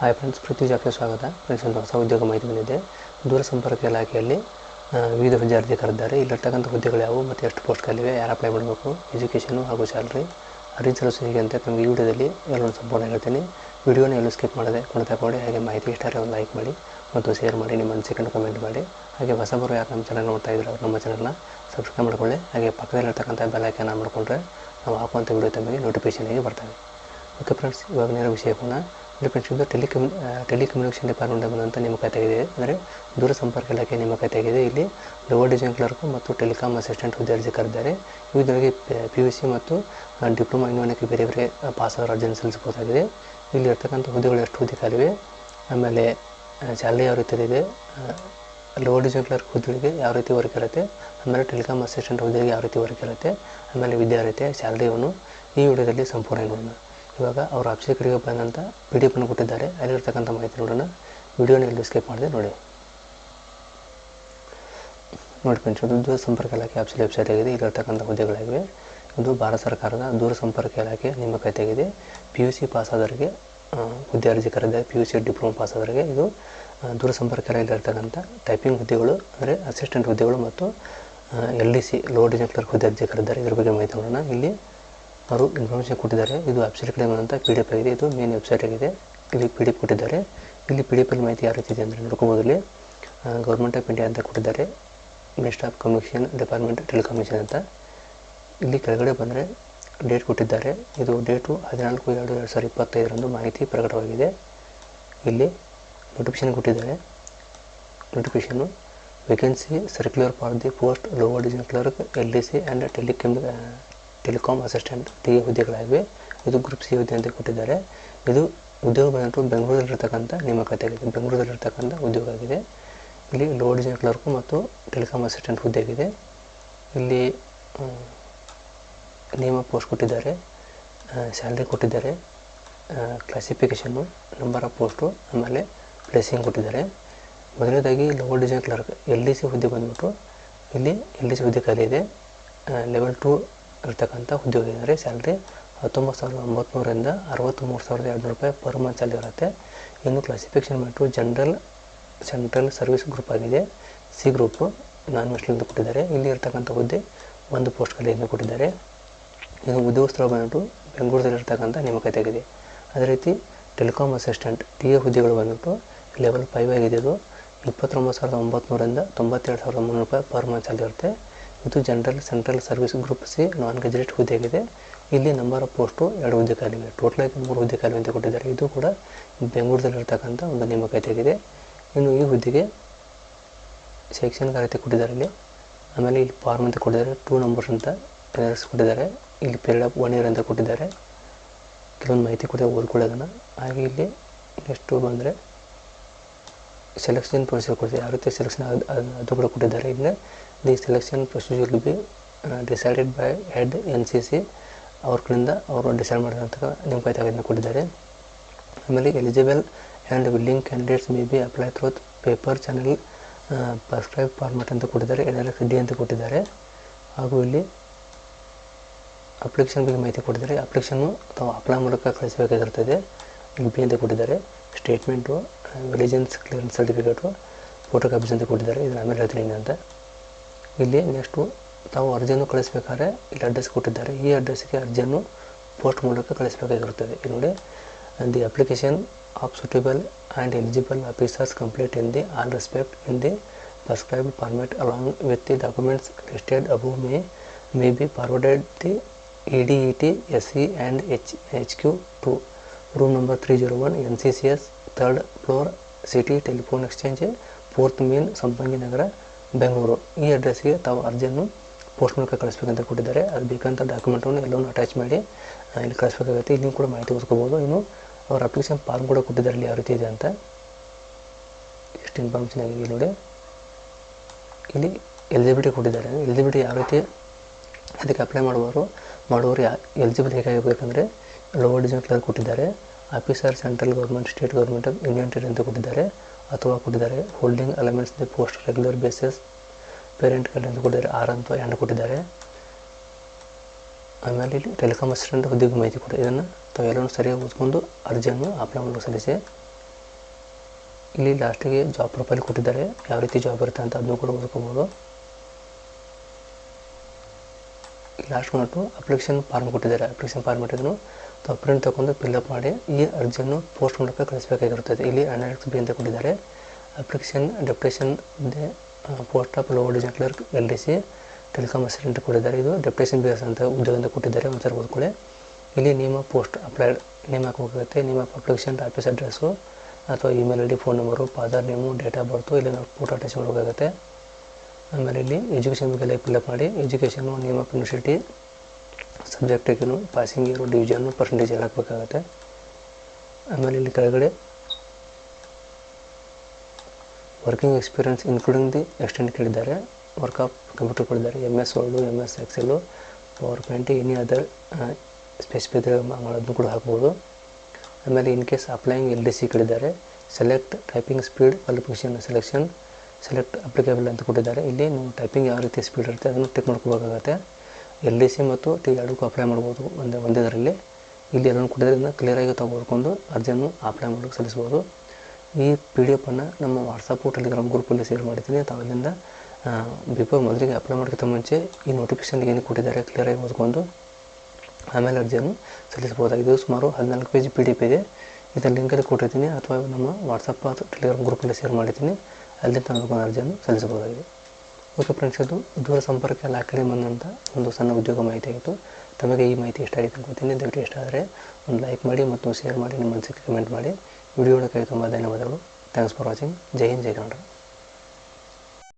Hi friends ಪೃಥ್ವಿ ಜಾಬ್ಗೆ ಸ್ವಾಗತ friends ಒಂದು ಹೊಸ ಉದ್ಯೋಗ ಮಾಹಿತಿ ಬಂದಿದೆ. ದೂರಸಂಪರ್ಕ ಇಲಾಖೆಯಲ್ಲಿ ವಿವಿಧ ವಿದ್ಯಾರ್ಥಿ ಕರೆದಿದ್ದಾರೆ. ಇಲ್ಲಿರ್ತಕ್ಕಂಥ ಹುದ್ದೆಗಳು ಯಾವುವು ಮತ್ತು ಎಷ್ಟು ಪೋಸ್ಟ್ಗಳಿವೆ ಯಾರು ಅಪ್ಲೈ ಮಾಡಬೇಕು ಎಜುಕೇಷನು ಹಾಗೂ ಸ್ಯಾಲ್ರಿ ಅರ್ಜಿ ಸಲ್ಲಿಸು ಹೇಗೆ ಅಂತ ನಮಗೆ ಈ ವಿಡಿಯೋದಲ್ಲಿ ಎಲ್ಲರೂ ಸಂಪೂರ್ಣ ಹೇಳ್ತೀನಿ. ವಿಡಿಯೋನ ಎಲ್ಲೂ ಸ್ಕಿಪ್ ಮಾಡದೆ ಕೊಡ್ತಾ ಕೊಡಿ ಹಾಗೆ ಮಾಹಿತಿ ಇಷ್ಟ ಒಂದು ಲೈಕ್ ಮಾಡಿ ಮತ್ತು ಶೇರ್ ಮಾಡಿ, ನಿಮ್ಮ ಅನಿಸಿಕೆಯನ್ನು ಕಮೆಂಟ್ ಮಾಡಿ. ಹಾಗೆ ಹೊಸಬರು ಯಾರು ನಮ್ಮ ಚಾನಲ್ ನೋಡ್ತಾ ಇದ್ದಾರೆ ನಮ್ಮ ಚಾನಲ್ನ ಸಬ್ಸ್ಕ್ರೈಬ್ ಮಾಡ್ಕೊಳ್ಳಿ. ಹಾಗೆ ಪಕ್ಕದಲ್ಲಿರ್ತಕ್ಕಂಥ ಬೆಲ್ ಐಕನ್ ಆನ್ ಮಾಡಿಕೊಂಡ್ರೆ ನಾವು ಹಾಕುವಂಥ ವಿಡಿಯೋ ತಮಗೆ ನೋಟಿಫಿಕೇಶನ್ ಆಗಿ ಬರ್ತವೆ. ಓಕೆ ಫ್ರೆಂಡ್ಸ್ ಇವಾಗ ನೇರ ವಿಷಯಕ್ಕೂ ಫ್ರೆಂಡ್ಸ್ ಇದು ಟೆಲಿಕಮ್ಯು ಟೆಲಿಕಮ್ಯುನಿಕೇಷನ್ ಡಿಪಾರ್ಟ್ಮೆಂಟ್ ಬಂದಂಥ ನೇಮಕಾತಿ ಆಗಿದೆ ಅಂದರೆ ದೂರ ಸಂಪರ್ಕ ಇಲಾಖೆ ನೇಮಕಾತಿ ಆಗಿದೆ ಇಲ್ಲಿ ಲೋವರ್ ಡಿವಿಷನ್ ಕ್ಲರ್ಕ್ ಮತ್ತು ಟೆಲಿಕಾಂ ಅಸಿಸ್ಟೆಂಟ್ ಹುದ್ದೆ ಅರ್ಜಿ ಕರೆದಿದ್ದಾರೆ. ಇವುಗಳಿಗೆ ಪಿ ಯು ಸಿ ಮತ್ತು ಡಿಪ್ಲೊಮಾ ಇನ್ನೊಂದಕ್ಕೆ ಬೇರೆ ಬೇರೆ ಪಾಸ್ ಆಗೋ ಅರ್ಜಿಯನ್ನು ಸಲ್ಲಿಸಬಹುದಾಗಿದೆ. ಇಲ್ಲಿ ಇರ್ತಕ್ಕಂಥ ಹುದ್ದೆಗಳು ಎಷ್ಟು ಹುದ್ದೆ ಖಾಲಿವೆ ಆಮೇಲೆ ಸ್ಯಾಲ್ರಿ ಯಾವ ರೀತಿ ಇದೆ? ಲೋವರ್ ಡಿವಿಷನ್ ಕ್ಲರ್ಕ್ ಹುದ್ದೆಗಳಿಗೆ ಯಾವ ರೀತಿ ವರ್ಕ್ ಇರುತ್ತೆ ಆಮೇಲೆ ಟೆಲಿಕಾಮ್ ಅಸಿಸ್ಟೆಂಟ್ ಹುದ್ದೆಗೆ ಯಾವ ರೀತಿ ವರ್ಕ್ ಇರುತ್ತೆ ಆಮೇಲೆ ವಿದ್ಯಾರ್ಥಿ ಸ್ಯಾಲ್ರಿಯನ್ನು ಈ ವಿಡಿಯೋದಲ್ಲಿ ಸಂಪೂರ್ಣ ನೋಡೋಣ. ಇವಾಗ ಅವರ ಅಭಿಷೇಕರಿಗೆ ಬಂದಂಥ ಪಿ ಡಿ ಎಫನ್ನು ಕೊಟ್ಟಿದ್ದಾರೆ. ಅಲ್ಲಿರ್ತಕ್ಕಂಥ ಮಾಹಿತಿ ನೋಡೋಣ. ವಿಡಿಯೋನ ಎಲ್ಲಿ ಸ್ಕಿಪ್ ಮಾಡಿದೆ ನೋಡಿ. ನೋಡಿ ಫ್ರೆಂಡ್ಸ್ ಇದು ದೂರ ಸಂಪರ್ಕ ಇಲಾಖೆ ಆಫೀಸಲ್ಲಿ ವೆಬ್ಸೈಟ್ ಆಗಿದೆ. ಇಲ್ಲಿರ್ತಕ್ಕಂಥ ಹುದ್ದೆಗಳಾಗಿವೆ. ಇದು ಭಾರತ ಸರ್ಕಾರದ ದೂರ ಸಂಪರ್ಕ ಇಲಾಖೆ ನೇಮಕಾತಿಯಾಗಿದೆ ಪಿ ಯು ಸಿ ಪಾಸ್ ಆದವರಿಗೆ ಹುದ್ದೆ ಅರ್ಜಿ ಕರೆದಾಗ P U C diploma pass ಆದವರಿಗೆ ಇದು ದೂರ ಸಂಪರ್ಕ ಇಲಾಖೆಯಲ್ಲಿರ್ತಕ್ಕಂಥ ಟೈಪಿಂಗ್ ಹುದ್ದೆಗಳು, ಅಂದರೆ ಅಸಿಸ್ಟೆಂಟ್ ಹುದ್ದೆಗಳು ಮತ್ತು L D C lower clerk ಹುದ್ದೆ ಅರ್ಜಿ ಕರೆದಿದ್ದಾರೆ. ಇದ್ರ ಬಗ್ಗೆ ಮಾಹಿತಿ ನೋಡೋಣ. ಇಲ್ಲಿ ಅವರು ಇನ್ಫಾರ್ಮೇಷನ್ ಕೊಟ್ಟಿದ್ದಾರೆ. ಇದು ವೆಬ್ಸೈಟ್ ಕಡೆ ಬಂದಂಥ ಪಿ ಡಿ ಎಫ್ ಆಗಿದೆ. ಇದು ಮೇನ್ ವೆಬ್ಸೈಟ್ ಆಗಿದೆ. ಇಲ್ಲಿ ಪಿ ಡಿ ಎಫ್ ಕೊಟ್ಟಿದ್ದಾರೆ. ಇಲ್ಲಿ ಪಿ ಡಿ ಎಫ್ ಮಾಹಿತಿ ಯಾವ ರೀತಿ ಇದೆ ಅಂದರೆ ನೋಡ್ಕೊಬೋದು ಇಲ್ಲಿ ಗೌರ್ಮೆಂಟ್ ಆಫ್ ಇಂಡಿಯಾ ಅಂತ ಕೊಟ್ಟಿದ್ದಾರೆ. Minister of communication department telecommunication ಅಂತ. ಇಲ್ಲಿ ಕೆಳಗಡೆ ಬಂದರೆ ಡೇಟ್ ಕೊಟ್ಟಿದ್ದಾರೆ. ಇದು ಡೇಟು ಹದಿನಾಲ್ಕು ಎರಡು ಎರಡು ಸಾವಿರದ ಇಪ್ಪತ್ತೈದರಂದು ಮಾಹಿತಿ ಪ್ರಕಟವಾಗಿದೆ. ಇಲ್ಲಿ ನೋಟಿಫಿಕೇಷನ್ ಕೊಟ್ಟಿದ್ದಾರೆ. Notification vacancy circular for the post lower division clerk L D C and telecom telecom assistant T ಹುದ್ದೆಗಳಾಗಿವೆ. ಇದು ಗ್ರೂಪ್ ಸಿ ಹುದ್ದೆ ಅಂತ ಕೊಟ್ಟಿದ್ದಾರೆ. ಇದು ಉದ್ಯೋಗ ಬಂದ್ಬಿಟ್ಟು ಬೆಂಗಳೂರಲ್ಲಿರ್ತಕ್ಕಂಥ ನೇಮಕಾತಿ ಆಗಿದೆ ಬೆಂಗಳೂರಲ್ಲಿರ್ತಕ್ಕಂಥ ಉದ್ಯೋಗ ಆಗಿದೆ ಇಲ್ಲಿ ಲೋಡ್ ಡಿವಿಷನ್ ಕ್ಲರ್ಕು ಮತ್ತು ಟೆಲಿಕಾಮ್ ಅಸಿಸ್ಟೆಂಟ್ ಹುದ್ದೆ ಆಗಿದೆ ಇಲ್ಲಿ ನೇಮ ಪೋಸ್ಟ್ ಕೊಟ್ಟಿದ್ದಾರೆ. ಸ್ಯಾಲ್ರಿ ಕೊಟ್ಟಿದ್ದಾರೆ. ಕ್ಲಾಸಿಫಿಕೇಷನ್ನು ನಂಬರ್ ಆಫ್ ಪೋಸ್ಟು, ಆಮೇಲೆ ಪ್ಲೇಸಿಂಗ್ ಕೊಟ್ಟಿದ್ದಾರೆ. ಮೊದಲನೇದಾಗಿ lower division clerk L D C ಹುದ್ದೆ ಬಂದ್ಬಿಟ್ಟು ಇಲ್ಲಿ ಎಲ್ ಡಿ ಸಿ ಹುದ್ದೆ ಖಾಲಿ ಇದೆ. ಲೆವೆಲ್ ಟು ಇರ್ತಕ್ಕಂಥ ಉದ್ಯೋಗ ಏನಂದರೆ ಸ್ಯಾಲ್ರಿ ಹತ್ತೊಂಬತ್ತು ಸಾವಿರದ ಒಂಬತ್ನೂರಿಂದ ಅರವತ್ತ್ಮೂರು ಸಾವಿರದ ಎರಡುನೂರು ರೂಪಾಯಿ ಪರ್ ಮಂತ್ ಸ್ಯಾಲ್ರಿ ಇರುತ್ತೆ. ಇನ್ನು ಕ್ಲಾಸಿಫಿಕೇಷನ್ ಬಂದ್ಬಿಟ್ಟು ಜನರಲ್ ಸೆಂಟ್ರಲ್ ಸರ್ವಿಸ್ ಗ್ರೂಪ್ ಆಗಿದೆ. ಸಿ ಗ್ರೂಪು ನಾನ್ ವೆಸ್ಟಲ್ ಅಂತ ಕೊಟ್ಟಿದ್ದಾರೆ. ಇಲ್ಲಿ ಇರ್ತಕ್ಕಂಥ ಹುದ್ದೆ ಒಂದು ಪೋಸ್ಟ್ ಖಾಲಿಯನ್ನು ಕೊಟ್ಟಿದ್ದಾರೆ. ಇನ್ನು ಉದ್ಯೋಗ ಸ್ಥಳ ಬಂದ್ಬಿಟ್ಟು ಬೆಂಗಳೂರಲ್ಲಿರ್ತಕ್ಕಂಥ ನೇಮಕಾತಿ ಆಗಿದೆ ಅದೇ ರೀತಿ ಟೆಲಿಕಾಮ್ ಅಸಿಸ್ಟೆಂಟ್ ಟಿ ಎ ಹುದ್ದೆಗಳು ಬಂದ್ಬಿಟ್ಟು ಲೆವೆಲ್ ಫೈವ್ ಆಗಿದೆ ಅದು. ಇಪ್ಪತ್ತೊಂಬತ್ತು ಸಾವಿರದ ಒಂಬತ್ನೂರಿಂದ ತೊಂಬತ್ತೆರಡು ಸಾವಿರದ ಮುನ್ನೂರು ರೂಪಾಯಿ ಪರ್ ಮಂತ್ ಇರುತ್ತೆ. ಇದು general, central service group C non ಹುದ್ದೆ ಆಗಿದೆ ಇಲ್ಲಿ ನಂಬರ್ ಆಫ್ ಪೋಸ್ಟು ಎರಡು ಹುದ್ದೆ ಖಾಲಿವೆ ಆಗಿ ಮೂರು ಹುದ್ದೆ ಖಾಲಿ ಅಂತ ಕೊಟ್ಟಿದ್ದಾರೆ. ಇದು ಕೂಡ ಬೆಂಗಳೂರದಲ್ಲಿರ್ತಕ್ಕಂಥ ಒಂದು ನೇಮಕಾತಿ ಆಗಿದೆ ಇನ್ನು ಈ ಹುದ್ದೆಗೆ ಶೈಕ್ಷಣಿಕ ಅರ್ಹತೆ ಕೊಟ್ಟಿದ್ದಾರೆ ಇಲ್ಲಿ. ಆಮೇಲೆ ಇಲ್ಲಿ ಫಾರ್ಮ್ ಅಂತ ಕೊಟ್ಟಿದ್ದಾರೆ. ಟೂ ನಂಬರ್ಸ್ ಅಂತ ಪೇರೆಂಟ್ಸ್ ಕೊಟ್ಟಿದ್ದಾರೆ. ಇಲ್ಲಿ ಪೀರಿಯಡ್ ಆಫ್ ಒನ್ ಇಯರ್ ಅಂತ ಕೊಟ್ಟಿದ್ದಾರೆ. ಕೆಲವೊಂದು ಮಾಹಿತಿ ಕೊಟ್ಟಿದ್ದಾರೆ ಓದ್ಕೊಳ್ಳೋದನ್ನು ಹಾಗೆ ಇಲ್ಲಿ ನೆಕ್ಸ್ಟು ಬಂದರೆ ಸೆಲೆಕ್ಷನ್ ಪ್ರೊಸೀಜರ್ ಕೊಡ್ತಾರೆ ಯಾವ ರೀತಿ ಸೆಲೆಕ್ಷನ್ ಅದು ಕೂಡ ಕೊಟ್ಟಿದ್ದಾರೆ. ಇಲ್ಲಿ the selection procedure will be decided by head N C C ಅವ್ರ ಕಡೆಯಿಂದ ಅವರು ಡಿಸೈಡ್ ಮಾಡಿದಂಥ ನೇಮಕಾತಿ ಆಗೋದನ್ನ ಕೊಟ್ಟಿದ್ದಾರೆ. ಆಮೇಲೆ eligible and willing candidates may be apply through paper channel prescribe format ಅಂತ ಕೊಟ್ಟಿದ್ದಾರೆ ಎನ್ ಎಲ್ ಎಕ್ಸ್ ಡಿ ಅಂತ ಕೊಟ್ಟಿದ್ದಾರೆ. ಹಾಗೂ ಇಲ್ಲಿ ಅಪ್ಲಿಕೇಶನ್ ಬಗ್ಗೆ ಮಾಹಿತಿ ಕೊಟ್ಟಿದ್ದಾರೆ. ಅಪ್ಲಿಕೇಶನ್ನು ತಾವು ಅಪ್ಲೈ ಮೂಲಕ ಕಳಿಸಬೇಕಾಗಿರ್ತದೆ ಬಿ ಅಂತ ಕೊಟ್ಟಿದ್ದಾರೆ. Statement vigilance clearance certificate photo copies ಅಂತ ಕೊಟ್ಟಿದ್ದಾರೆ. ಇದನ್ನು ಆಮೇಲೆ ಹೇಳ್ತೀನಿ ಅಂತ ಇಲ್ಲಿ ನೆಕ್ಸ್ಟು ತಾವು ಅರ್ಜಿಯನ್ನು ಕಳಿಸ್ಬೇಕಾದ್ರೆ ಈ ಅಡ್ರೆಸ್ ಕೊಟ್ಟಿದ್ದಾರೆ. ಈ ಅಡ್ರೆಸ್ಗೆ ಅರ್ಜಿಯನ್ನು ಪೋಸ್ಟ್ ಮೂಲಕ ಕಳಿಸ್ಬೇಕಾಗಿರುತ್ತದೆ. ನೋಡಿ the application of suitable and eligible officers complete in the all respect in the prescribed format along with the documents listed above may may be forwarded the E D E T S C and H H Q to room number three zero one N C C S third floor city telephone exchange fourth main Sampangi Nagar Bengaluru ಈ ಅಡ್ರೆಸ್ಗೆ ತಾವು ಅರ್ಜಿಯನ್ನು post ಮೂಲಕ ಕಳಿಸ್ಬೇಕಂತ ಕೊಟ್ಟಿದ್ದಾರೆ. ಅದು ಬೇಕಂತ ಡಾಕ್ಯುಮೆಂಟನ್ನು ಎಲ್ಲವನ್ನು ಅಟ್ಯಾಚ್ ಮಾಡಿ ಇಲ್ಲಿ ಕಳಿಸ್ಬೇಕಾಗುತ್ತೆ. ಇಲ್ಲಿ ಕೂಡ ಮಾಹಿತಿ ಓದ್ಕೋಬೋದು ಇನ್ನು ಅವ್ರ ಅಪ್ಲಿಕೇಶನ್ ಫಾರ್ಮ್ ಕೂಡ ಕೊಟ್ಟಿದ್ದಾರೆ ಇಲ್ಲಿ ಯಾವ ರೀತಿ ಇದೆ ಅಂತ ಎಷ್ಟು ಇನ್ಫಾರ್ಮೇಷನ್ ಆಗಿದೆ ನೋಡಿ. ಇಲ್ಲಿ ಎಲಿಜಿಬಿಲಿಟಿ ಕೊಟ್ಟಿದ್ದಾರೆ. ಎಲಿಜಿಬಿಲಿಟಿ ಯಾವ ರೀತಿ ಅದಕ್ಕೆ ಅಪ್ಲೈ ಮಾಡುವವರು ಮಾಡುವವರು ಯಾ ಎಲಿಜಿಬಲ್ ಹೇಗಾಗಬೇಕಂದ್ರೆ ಲೋವರ್ ಡಿವಿಷನ್ ಕ್ಲರ್ಕ್ ಕೊಟ್ಟಿದ್ದಾರೆ. Officer, central government, state government of TERI ಅಂತ ಕೊಟ್ಟಿದ್ದಾರೆ. ಅಥವಾ ಕೊಟ್ಟಿದ್ದಾರೆ holding elements the post regular basis parent card ಅಂತ ಕೊಟ್ಟಿದ್ದಾರೆ ಆರ್ ಅಂತ ಎಂಡ್ ಕೊಟ್ಟಿದ್ದಾರೆ. ಆಮೇಲೆ ಇಲ್ಲಿ ಟೆಲಿಕಾಮ್ ಅಸಿಸ್ಟೆಂಟ್ ಹುದ್ದೆಗೆ ಮಾಹಿತಿ ಕೊಡಿ. ಇದನ್ನು ತಾವೆಲ್ಲರೂ ಸರಿಯಾಗಿ ಓದ್ಕೊಂಡು ಅರ್ಜಿಯನ್ನು ಅಪ್ಲೈ ಮಾಡಲು ಸಲ್ಲಿಸಿ. ಇಲ್ಲಿ ಲಾಸ್ಟಿಗೆ ಜಾಬ್ ಪ್ರೊಫೈಲ್ ಕೊಟ್ಟಿದ್ದಾರೆ. ಯಾವ ರೀತಿ ಜಾಬ್ ಇರುತ್ತೆ ಅಂತ ಅದನ್ನು ಕೂಡ ಓದ್ಕೋಬೋದು. ಲಾಸ್ಟ್ ಮಾಡಿಬಿಟ್ಟು ಅಪ್ಲಿಕೇಶನ್ ಫಾರ್ಮ್ ಕೊಟ್ಟಿದ್ದಾರೆ. ಅಪ್ಲಿಕೇಶನ್ ಫಾರ್ಮ್ ಇಟ್ಟಿದ್ರು ಅಥವಾ ಪ್ರಿಂಟ್ ತಗೊಂಡು ಫಿಲ್ಅಪ್ ಮಾಡಿ ಈ ಅರ್ಜಿಯನ್ನು ಪೋಸ್ಟ್ ಮೂಲಕ ಕಳಿಸಬೇಕಾಗಿರುತ್ತದೆ. ಇಲ್ಲಿ ಅನಾಲಿಕ್ಸ್ ಬಿ ಅಂತ ಕೊಟ್ಟಿದ್ದಾರೆ. ಅಪ್ಲಿಕೇಶನ್ ಡೆಪ್ಟೇಷನ್ ಮುಂದೆ post of lower division clerk L D C telecom assistant ಕೊಟ್ಟಿದ್ದಾರೆ. ಇದು ಡೆಪ್ಟೇಷನ್ ಬೇಸ್ ಅಂತ ಉದ್ಯೋಗದಿಂದ ಕೊಟ್ಟಿದ್ದಾರೆ. ಒಂದ್ಸರಿ ಓದ್ಕೊಳ್ಳಿ. ಇಲ್ಲಿ ನಿಮ್ಮ ಪೋಸ್ಟ್ ಅಪ್ಲೈಡ್ ನೇಮ್ ಹಾಕಬೇಕಾಗುತ್ತೆ. ನಿಮ್ಮ ಅಪ್ಲಿಕೇಶನ್ ಆಫೀಸ್ ಅಡ್ರೆಸ್ಸು ಅಥವಾ email I D phone number father name date of birth ಇಲ್ಲಿ ನಾವು ಫೋಟೋ ಅಟ್ಯಾಚ್ ಮಾಡಬೇಕಾಗುತ್ತೆ. ಆಮೇಲೆ ಇಲ್ಲಿ ಎಜುಕೇಷನ್ ಬಗ್ಗೆ ಫಿಲ್ಅಪ್ ಮಾಡಿ ಎಜುಕೇಷನು ನೇಮ್ ಆಫ್ ಯೂನಿವರ್ಸಿಟಿ ಸಬ್ಜೆಕ್ಟಿಗೂ ಪಾಸಿಂಗ್ ಇಯರು ಡಿವಿಷನ್ನು ಪರ್ಸೆಂಟೇಜ್ ಎಲ್ಲ ಹಾಕಬೇಕಾಗತ್ತೆ. ಆಮೇಲೆ ಇಲ್ಲಿ ಕೆಳಗಡೆ working experience including the extend ಕೇಳಿದ್ದಾರೆ. Work of computer ಕೊಡಿದ್ದಾರೆ M S word M S excel power point any other specific ಮಾಡೋದನ್ನು ಕೂಡ ಹಾಕ್ಬೋದು. ಆಮೇಲೆ in case applying L D C ಕೇಳಿದ್ದಾರೆ. Select typing speed qualification selection select applicable ಅಂತ ಕೊಟ್ಟಿದ್ದಾರೆ. ಇಲ್ಲಿ ನೀವು ಟೈಪಿಂಗ್ ಯಾವ ರೀತಿ ಸ್ಪೀಡ್ ಇರುತ್ತೆ ಅದನ್ನು ಟಿಕ್ ಮಾಡ್ಕೋಬೇಕಾಗತ್ತೆ. ಎಲ್ ಡಿ ಸಿ ಮತ್ತು ಟಿ ಎರಡಕ್ಕೂ ಅಪ್ಲೈ ಮಾಡ್ಬೋದು ಒಂದೇ, ಒಂದೇದರಲ್ಲಿ. ಇಲ್ಲಿ ಅದನ್ನು ಕೊಟ್ಟಿದ್ದರಿಂದ ಕ್ಲಿಯರಾಗಿ ತೊಗೊಳ್ಕೊಂಡು ಅರ್ಜಿಯನ್ನು ಅಪ್ಲೈ ಮಾಡೋಕ್ಕೆ ಸಲ್ಲಿಸ್ಬೋದು ಈ ಪಿ ಡಿ ಎಫನ್ನು ನಮ್ಮ ವಾಟ್ಸಪ್ಪು ಟೆಲಿಗ್ರಾಮ್ ಗ್ರೂಪಲ್ಲಿ ಶೇರ್ ಮಾಡಿದ್ದೀನಿ. ತಾವಲ್ಲಿಂದ ಬಿಫೋರ್ ಮೊದಲಿಗೆ ಅಪ್ಲೈ ಮಾಡೋಕ್ಕಿಂತ ಮುಂಚೆ ಈ ನೋಟಿಫಿಕೇಶನ್ ಏನು ಕೊಟ್ಟಿದ್ದಾರೆ ಕ್ಲಿಯರಾಗಿ ಓದ್ಕೊಂಡು ಆಮೇಲೆ ಅರ್ಜಿಯನ್ನು ಸಲ್ಲಿಸ್ಬೋದಾಗಿದೆ ಸುಮಾರು ಹದಿನಾಲ್ಕು ಪೇಜ್ ಪಿ ಡಿ ಎಫ್ ಇದೆ. ಇದರ ಲಿಂಕಲ್ಲಿ ಕೊಟ್ಟಿರ್ತೀನಿ. ಅಥವಾ ನಮ್ಮ ವಾಟ್ಸಪ್ ಅಥವಾ ಟೆಲಿಗ್ರಾಮ್ ಗ್ರೂಪಲ್ಲಿ ಶೇರ್ ಮಾಡಿದ್ದೀನಿ. ಅಲ್ಲಿ ತಂದುಕೊಂಡು ಅರ್ಜಿಯನ್ನು ಸಲ್ಲಿಸಬಹುದಾಗಿದೆ. ಓಕೆ ಫ್ರೆಂಡ್ಸ್ ಇದು ದೂರ ಸಂಪರ್ಕ ಇಲಾಖೆಯಲ್ಲಿ ಬಂದಂಥ ಒಂದು ಸಣ್ಣ ಉದ್ಯೋಗ ಮಾಹಿತಿ ಆಗಿತ್ತು. ತಮಗೆ ಈ ಮಾಹಿತಿ ಇಷ್ಟ ಆಗಿದೆ ಅನ್ಕೋತೀನಿ ದಯವಿಟ್ಟು ಇಷ್ಟ ಆದರೆ ಒಂದು ಲೈಕ್ ಮಾಡಿ ಮತ್ತು ಶೇರ್ ಮಾಡಿ, ನಿಮ್ಮ ಮನಸ್ಸಿಗೆ ಕಮೆಂಟ್ ಮಾಡಿ. ವಿಡಿಯೋ ಕೈ ತುಂಬ ಧನ್ಯವಾದಗಳು. Thanks for watching. ಜೈ ಹಿಂದ್, ಜೈ ಕನ್ನಡ.